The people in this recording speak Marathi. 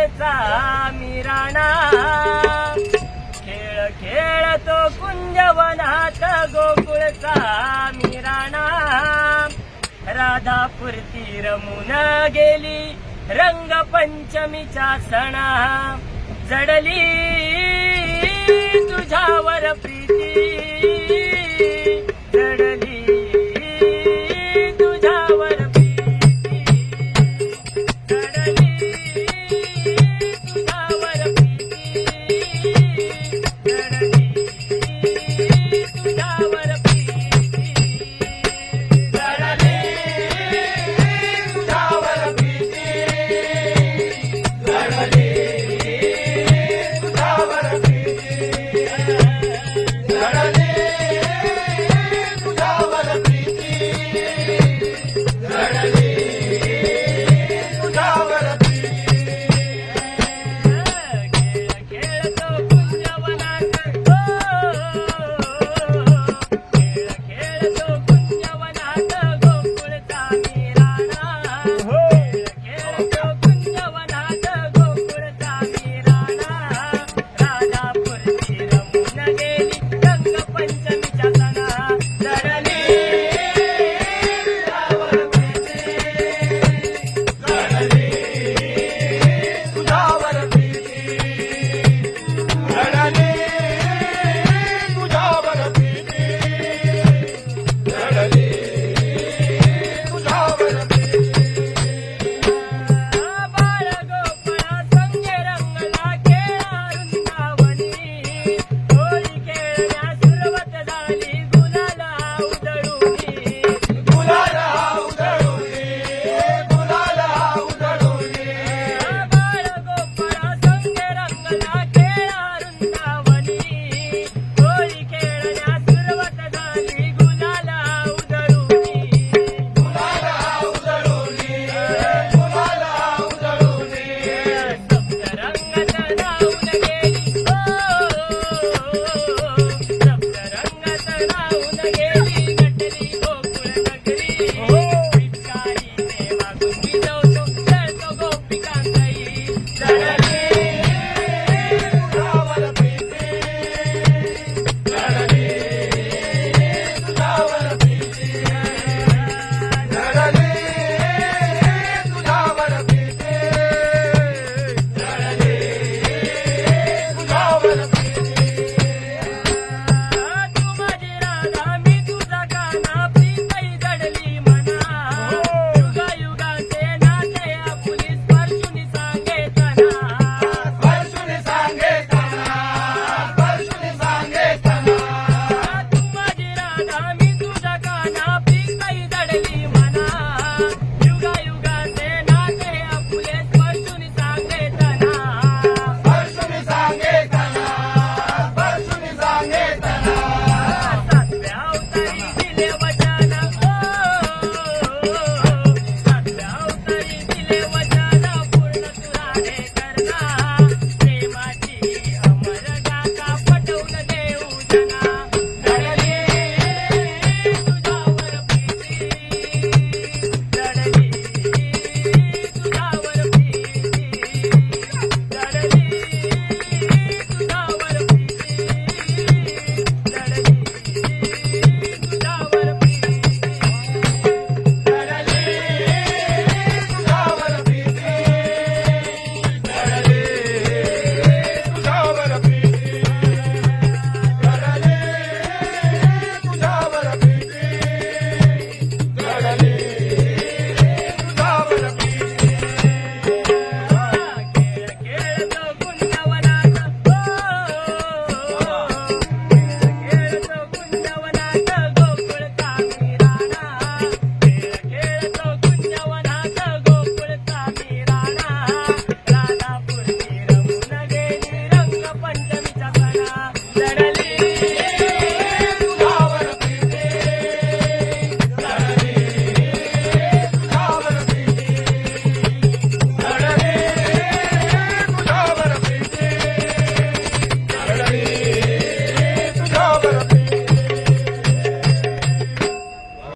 राणेचा मी राणा. खेळ खेळतो कुंजवनात गोकुळचा मी राणा. राधापुरती रमून गेली रंगपंचमीच्या सणा. जडली तुझ्यावर प्रीती